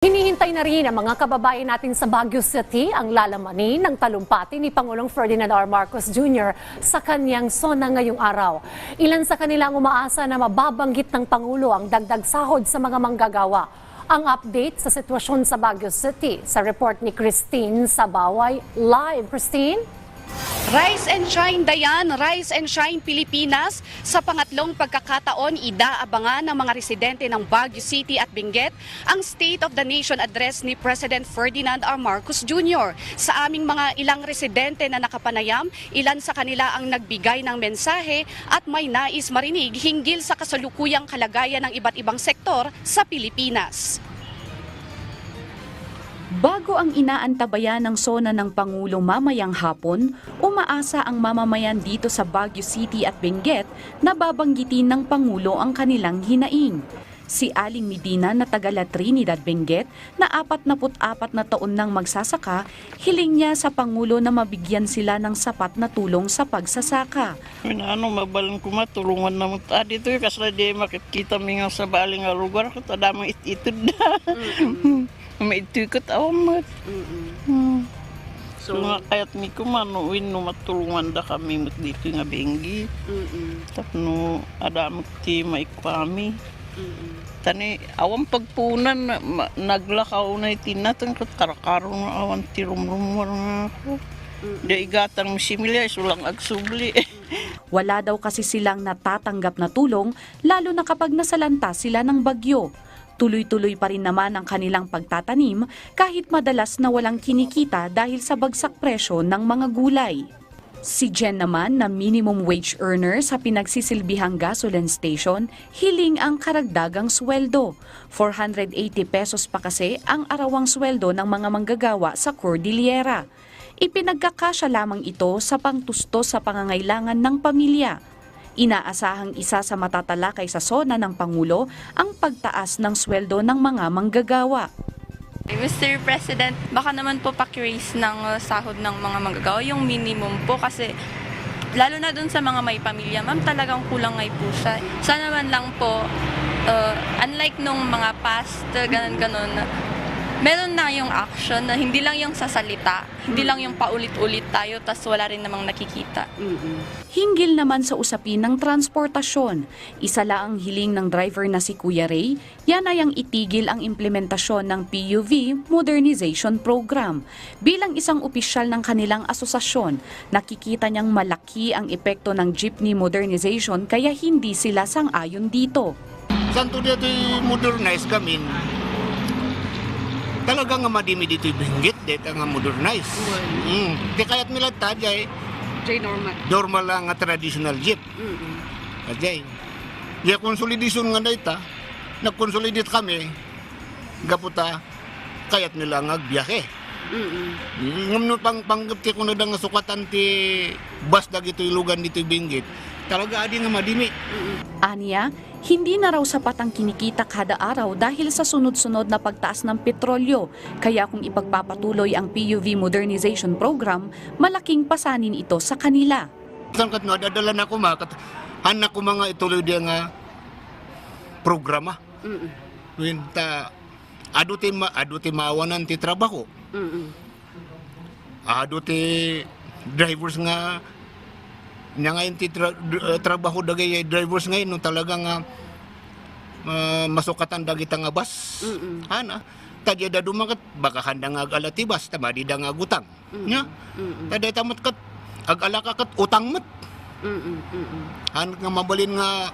Hinihintay na rin ang mga kababayan natin sa Baguio City ang lalamanin ng talumpati ni Pangulong Ferdinand R. Marcos Jr. sa kanyang sona ngayong araw. Ilan sa kanila ang umaasa na mababanggit ng Pangulo ang dagdag sahod sa mga manggagawa. Ang update sa sitwasyon sa Baguio City sa report ni Christine Sabaway. Live, Christine? Rise and Shine Dayan, Rise and Shine Pilipinas. Sa pangatlong pagkakataon, idaabangan ng mga residente ng Baguio City at Benguet ang State of the Nation address ni President Ferdinand R. Marcos Jr. Sa aming mga ilang residente na nakapanayam, ilan sa kanila ang nagbigay ng mensahe at may nais marinig hinggil sa kasalukuyang kalagayan ng iba't ibang sektor sa Pilipinas. Bago ang inaantabayan ng sona ng Pangulo mamayang hapon, umaasa ang mamamayan dito sa Baguio City at Benguet na babanggitin ng Pangulo ang kanilang hinaing. Si Aling Medina na taga La Trinidad, Benguet, na 44 na taon nang magsasaka, hiling niya sa Pangulo na mabigyan sila ng sapat na tulong sa pagsasaka. Ano, mabalang ko matulungan na mo ta dito kasi di makikita nga sa baling lugar ko tada mo ititid na. Maitikot awamat. Hmm. So, nga kayat mi kumanuin no matulungan da kami mat dito nga bengi. Tapno ada mo ti maikwami. Tani awan pagpunan na- ma- naglakaw na itinatan kat karakaro na awan ti rumrumor nga ako. Di igatang similya sulang agsubli. Wala daw kasi silang natatanggap na tulong lalo na kapag nasalanta sila ng bagyo. Tuloy-tuloy pa rin naman ang kanilang pagtatanim kahit madalas na walang kinikita dahil sa bagsak presyo ng mga gulay. Si Jen naman na minimum wage earner sa pinagsisilbihang gasoline station, hiling ang karagdagang sweldo. 480 pesos pa kasi ang arawang sweldo ng mga manggagawa sa Cordillera. Ipinagkakasya lamang ito sa pangtusto sa pangangailangan ng pamilya. Inaasahang isa sa matatalakay sa sona ng Pangulo ang pagtaas ng sweldo ng mga manggagawa. Mr. President, baka naman po pakiraise ng uh, sahod ng mga manggagawa, yung minimum po kasi lalo na dun sa mga may pamilya, ma'am, talagang kulang ngay po siya. Sana man lang po, uh, unlike nung mga past, uh, ganun-ganun, meron na yung action na hindi lang yung sasalita, hindi lang yung paulit-ulit tayo, tas wala rin namang nakikita. Hinggil naman sa usapin ng transportasyon, isa lang ang hiling ng driver na si Kuya Ray, yan ay ang itigil ang implementasyon ng PUV Modernization Program. Bilang isang opisyal ng kanilang asosasyon, nakikita niyang malaki ang epekto ng jeepney modernization kaya hindi sila sang-ayon dito. Santo dito modernize kami. Talaga nga madimi dito binggit dito nga modernize. Mm. Di kaya't nila tajay Jay Norman. normal lang nga traditional jeep. Tajay. Di konsolidasyon nga data, nagkonsolidate kami, gaputa, kayat nila nga biyahe. Ngam no pang panggap ko na nga sukatan ti bus dagito ilugan dito binggit. Talaga adi nga madimi. Aniya, hindi na raw sapat ang kinikita kada araw dahil sa sunod-sunod na pagtaas ng petrolyo. Kaya kung ipagpapatuloy ang PUV Modernization Program, malaking pasanin ito sa kanila. Saan kat no, dadala na ko makat. Anak ko mga ituloy dia nga programa. Win ta adu ti ma adu ti maawanan ti trabaho. Adu ti drivers nga nya ngayon ti tra- eh, trabaho dagay ay drivers ngayon no talaga nga ah, masukatan dagita nga bus. Ana tadya da dumakat baka handa nga agala ti bus tama di da nga gutang. Nya. Taday tamot kat agala ka kat utang mat. Han nga mabalin nga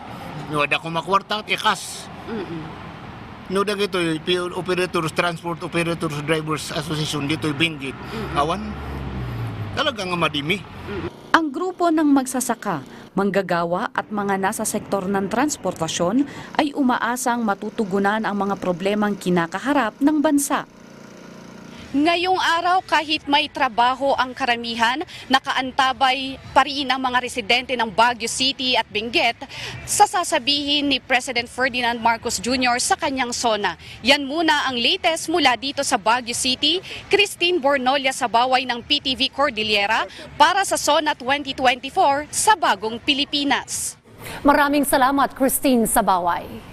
no da ko makwarta at ikas. No da gito PO operators transport operators drivers association dito Benguet. Awan. Talaga nga madimi. Ang grupo ng magsasaka, manggagawa at mga nasa sektor ng transportasyon ay umaasang matutugunan ang mga problemang kinakaharap ng bansa. Ngayong araw, kahit may trabaho ang karamihan, nakaantabay pa rin ang mga residente ng Baguio City at Benguet sa sasabihin ni President Ferdinand Marcos Jr. sa kanyang sona. Yan muna ang latest mula dito sa Baguio City. Christine Bornolia sa baway ng PTV Cordillera para sa Sona 2024 sa Bagong Pilipinas. Maraming salamat, Christine Sabaway.